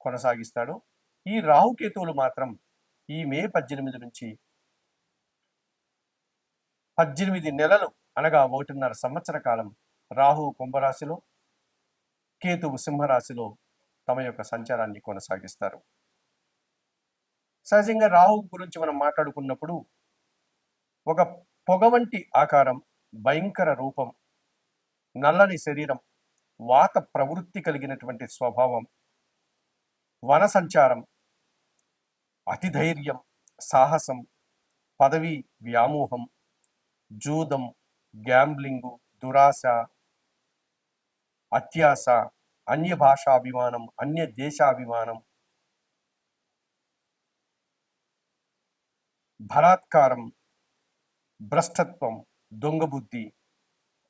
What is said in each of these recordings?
కొనసాగిస్తాడో. ఈ రాహుకేతువులు మాత్రం ఈ మే పద్దెనిమిది నుంచి పద్దెనిమిది నెలలు అనగా ఒకటిన్నర సంవత్సర కాలం రాహు కుంభరాశిలో కేతువు సింహరాశిలో తమ యొక్క సంచారాన్ని కొనసాగిస్తారు. సహజంగా రాహు గురించి మనం మాట్లాడుకున్నప్పుడు ఒక పొగ వంటి ఆకారం భయంకర రూపం నల్లని శరీరం వాత ప్రవృత్తి కలిగినటువంటి స్వభావం వన సంచారం అతిధైర్యం సాహసం పదవి వ్యామోహం జూదం గ్యాంబ్లింగు దురాశ అత్యాశ అన్య భాషాభిమానం అన్య దేశాభిమానం బలాత్కారం భ్రష్టత్వం దొంగబుద్ధి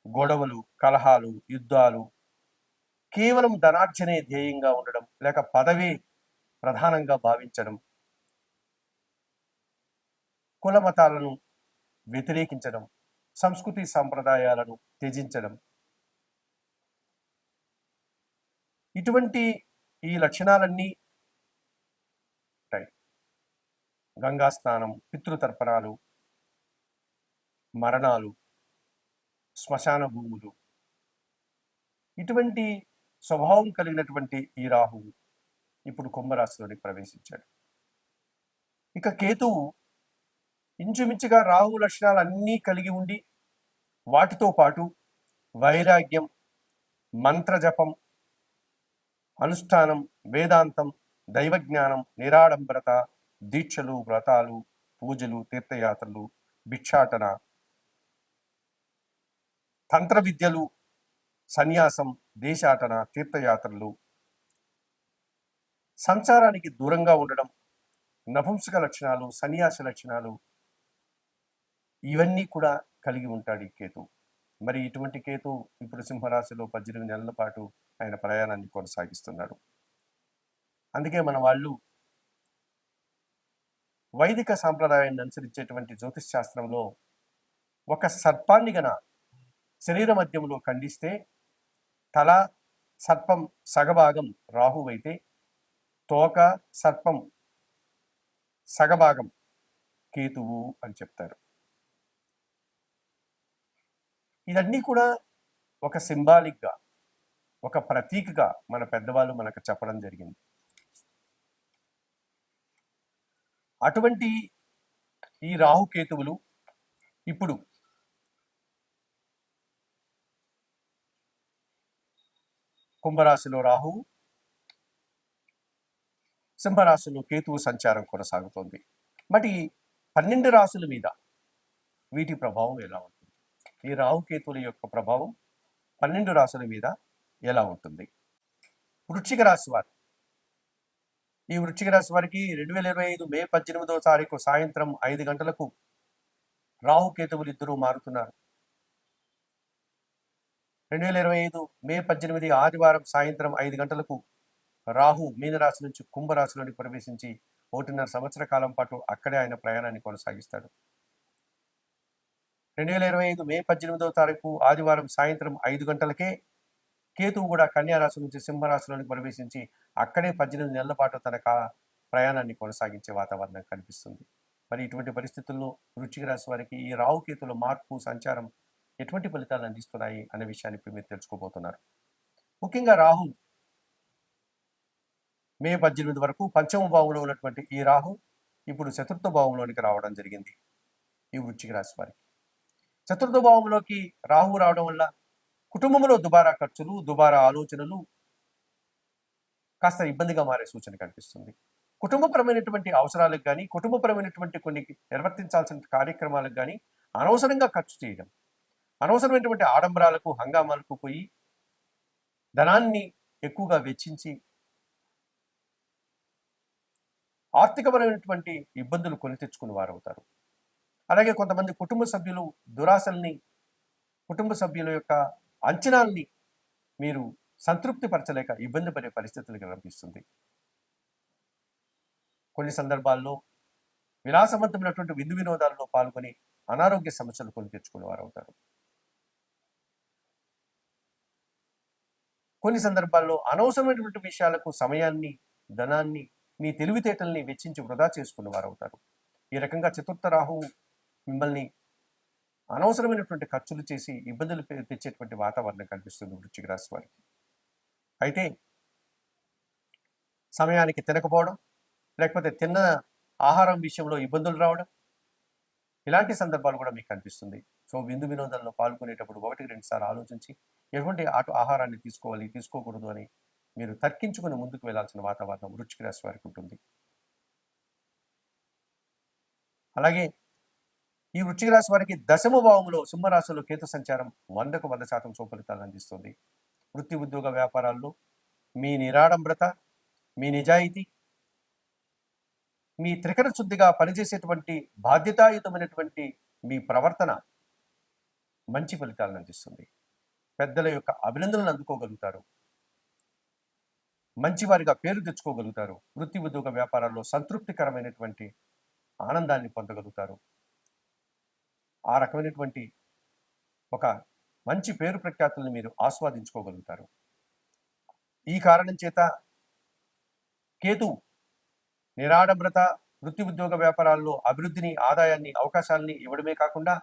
గొడవలు కలహాలు యుద్ధాలు కేవలం ధనార్జనే ధ్యేయంగా ఉండడం లేక పదవి ప్రధానంగా భావించడం కుల మతాలను వ్యతిరేకించడం సంస్కృతి సాంప్రదాయాలను త్యజించడం. ఇటువంటి ఈ లక్షణాలన్నీ ఉంటాయి. గంగా స్నానం పితృతర్పణాలు మరణాలు శ్మశాన భూములు. ఇటువంటి స్వభావం కలిగినటువంటి ఈ రాహువు ఇప్పుడు కుంభరాశిలోనికి ప్రవేశించాడు. ఇక కేతువు ఇంచుమించుగా రాహు లక్షణాలు అన్నీ కలిగి ఉండి వాటితో పాటు వైరాగ్యం మంత్రజపం అనుష్ఠానం వేదాంతం దైవజ్ఞానం నిరాడంబరత దీక్షలు వ్రతాలు పూజలు తీర్థయాత్రలు భిక్షాటన తంత్ర విద్యలు సన్యాసం దేశాటన తీర్థయాత్రలు. సంసారానికి దూరంగా ఉండడం నపుంసక లక్షణాలు సన్యాస లక్షణాలు ఇవన్నీ కూడా కలిగి ఉంటాడు ఈ కేతు. మరి ఇటువంటి కేతు ఇప్పుడు సింహరాశిలో పద్దెనిమిది నెలల పాటు ఆయన ప్రయాణాన్ని కొనసాగిస్తున్నాడు. అందుకే మన వాళ్ళు వైదిక సాంప్రదాయాన్ని అనుసరించేటువంటి జ్యోతిష్ శాస్త్రంలో ఒక సర్పాన్ని గన శరీర మధ్యంలో ఖండిస్తే తల సర్పం సగభాగం రాహు అయితే తోక సర్పం సగభాగం కేతువు అని చెప్తారు. ఇదన్నీ కూడా ఒక సింబాలిక్గా ఒక ప్రతీకగా మన పెద్దవాళ్ళు మనకు చెప్పడం జరిగింది. అటువంటి ఈ రాహుకేతువులు ఇప్పుడు కుంభరాశిలో రాహువు సింహరాశిలో కేతువు సంచారం కొనసాగుతోంది. మరి పన్నెండు రాశుల మీద వీటి ప్రభావం ఎలా ఉంటుంది? ఈ రాహుకేతుల యొక్క ప్రభావం పన్నెండు రాశుల మీద ఎలా ఉంటుంది? వృశ్చిక రాశి వారు. ఈ వృశ్చిక రాశి వారికి రెండు వేల ఇరవై ఐదు మే పద్దెనిమిదవ తారీఖు సాయంత్రం ఐదు గంటలకు రాహుకేతువులు ఇద్దరూ మారుతున్నారు. రెండు వేల ఇరవై ఐదు మే పద్దెనిమిది ఆదివారం సాయంత్రం ఐదు గంటలకు రాహు మీనరాశి నుంచి కుంభరాశిలోకి ప్రవేశించి ఒకటిన్నర సంవత్సర కాలం పాటు అక్కడే ఆయన ప్రయాణాన్ని కొనసాగిస్తాడు. రెండు వేల ఇరవై ఐదు మే పద్దెనిమిదవ తారీఖు ఆదివారం సాయంత్రం ఐదు గంటలకే కేతువు కూడా కన్యా రాశి నుంచి సింహరాశిలోకి ప్రవేశించి అక్కడే పద్దెనిమిది నెలల పాటు తన కా ప్రయాణాన్ని కొనసాగించే వాతావరణం కనిపిస్తుంది. మరి ఇటువంటి పరిస్థితుల్లో వృచ్చిక రాశి వారికి ఈ రాహుకేతుల మార్పు సంచారం ఎటువంటి ఫలితాలు అందిస్తున్నాయి అనే విషయాన్ని ఇప్పుడు మీరు తెలుసుకోబోతున్నారు. ముఖ్యంగా రాహు మే పద్దెనిమిది వరకు పంచమ భావంలో ఉన్నటువంటి ఈ రాహు ఇప్పుడు చతుర్థ భావంలోనికి రావడం జరిగింది ఈ వృచ్చిక రాశి వారికి. చతుర్థ భావంలోకి రాహు రావడం వల్ల కుటుంబంలో దుబారా ఖర్చులు దుబారా ఆలోచనలు కాస్త ఇబ్బందిగా మారే సూచన కనిపిస్తుంది. కుటుంబపరమైనటువంటి అవసరాలకు కానీ కుటుంబపరమైనటువంటి కొన్ని నిర్వర్తించాల్సిన కార్యక్రమాలకు కానీ అనవసరంగా ఖర్చు చేయడం అనవసరమైనటువంటి ఆడంబరాలకు హంగామాలకు పోయి ధనాన్ని ఎక్కువగా వెచ్చించి ఆర్థికపరమైనటువంటి ఇబ్బందులు కొని తెచ్చుకుని వారు అవుతారు అలాగే కొంతమంది కుటుంబ సభ్యులు దురాశల్ని కుటుంబ సభ్యుల యొక్క అంచనాల్ని మీరు సంతృప్తి పరచలేక ఇబ్బంది పడే పరిస్థితులు కనిపిస్తుంది కొన్ని సందర్భాల్లో విలాసవంతమైనటువంటి విందు వినోదాల్లో పాల్గొని అనారోగ్య సమస్యలు కొని తెచ్చుకునే వారు అవుతారు కొన్ని సందర్భాల్లో అనవసరమైనటువంటి విషయాలకు సమయాన్ని ధనాన్ని మీ తెలివితేటల్ని వెచ్చించి వృధా చేసుకున్న వారు అవుతారు ఈ రకంగా చతుర్థ రాహువు మిమ్మల్ని అనవసరమైనటువంటి ఖర్చులు చేసి ఇబ్బందులు తెచ్చేటువంటి వాతావరణం కనిపిస్తుంది వృశ్చిక రాశి వారికి. అయితే సమయానికి తినకపోవడం లేకపోతే తిన్న ఆహారం విషయంలో ఇబ్బందులు రావడం ఇలాంటి సందర్భాలు కూడా మీకు కనిపిస్తుంది. సో విందు వినోదాల్లో పాల్గొనేటప్పుడు ఒకటికి రెండు సార్లు ఆలోచించి ఎటువంటి ఆటో ఆహారాన్ని తీసుకోవాలి తీసుకోకూడదు అని మీరు తర్కించుకుని ముందుకు వెళ్ళాల్సిన వాతావరణం వృశ్చిక రాశి వారికి ఉంటుంది. అలాగే ఈ వృశ్చిక రాశి వారికి దశమ భావంలో సింహరాశిలో కేతు సంచారం వందకు వంద శాతం సుఫలితాలు అందిస్తుంది. వృత్తి ఉద్యోగ వ్యాపారాల్లో మీ నిరాడంబ్రత మీ నిజాయితీ మీ త్రికర శుద్ధిగా పనిచేసేటువంటి బాధ్యతాయుతమైనటువంటి మీ ప్రవర్తన మంచి ఫలితాలను అందిస్తుంది. పెద్దల యొక్క అభినందనలు అందుకోగలుగుతారు. మంచివారిగా పేరు తెచ్చుకోగలుగుతారు. వృత్తి ఉద్యోగ వ్యాపారాల్లో సంతృప్తికరమైనటువంటి ఆనందాన్ని పొందగలుగుతారు. ఆ రకమైనటువంటి ఒక మంచి పేరు ప్రఖ్యాతులను మీరు ఆస్వాదించుకోగలుగుతారు. ఈ కారణం చేత కేతు నిరాడంబ్రత వృత్తి ఉద్యోగ వ్యాపారాల్లో అభివృద్ధిని ఆదాయాన్ని అవకాశాలని ఇవ్వడమే కాకుండా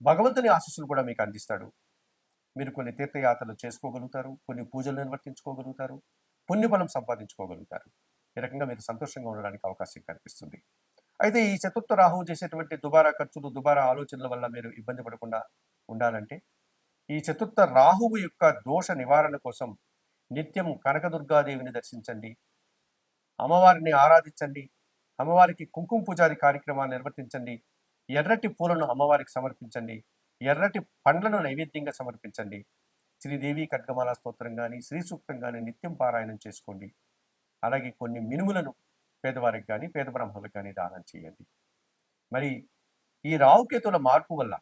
భగవంతుని ఆశీస్సులు కూడా మీకు అందిస్తాడు. మీరు కొన్ని తీర్థయాత్రలు చేసుకోగలుగుతారు కొన్ని పూజలు నిర్వర్తించుకోగలుగుతారు పుణ్యఫలం సంపాదించుకోగలుగుతారు. ఈ రకంగా మీరు సంతోషంగా ఉండడానికి అవకాశం కనిపిస్తుంది అయితే ఈ చతుర్థ రాహువు చేసేటువంటి దుబారా ఖర్చులు దుబారా ఆలోచనల వల్ల మీరు ఇబ్బంది పడకుండా ఉండాలంటే ఈ చతుర్థ రాహువు యొక్క దోష నివారణ కోసం నిత్యం కనకదుర్గాదేవిని దర్శించండి. అమ్మవారిని ఆరాధించండి. అమ్మవారికి కుంకుమ పూజారి కార్యక్రమాలు నిర్వర్తించండి. ఎర్రటి పూలను అమ్మవారికి సమర్పించండి. ఎర్రటి పండ్లను నైవేద్యంగా సమర్పించండి. శ్రీదేవి ఖడ్గమాల స్తోత్రం కానీ శ్రీ సూక్తం కానీ నిత్యం పారాయణం చేసుకోండి. అలాగే కొన్ని మినుములను పేదవారికి కానీ పేద బ్రహ్మలకు కానీ దానం చేయండి. మరి ఈ రావుకేతుల మార్పు వల్ల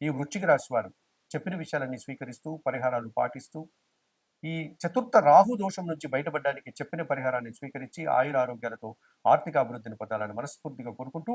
ఈ వృశ్చిక రాశి వారు చెప్పిన విషయాలన్నీ స్వీకరిస్తూ పరిహారాలు పాటిస్తూ ఈ చతుర్థ రాహు దోషం నుంచి బయటపడడానికి చెప్పిన పరిహారాన్ని స్వీకరించి ఆయుర ఆరోగ్యాలతో ఆర్థిక అభివృద్ధిని పొందాలని మనస్ఫూర్తిగా కోరుకుంటూ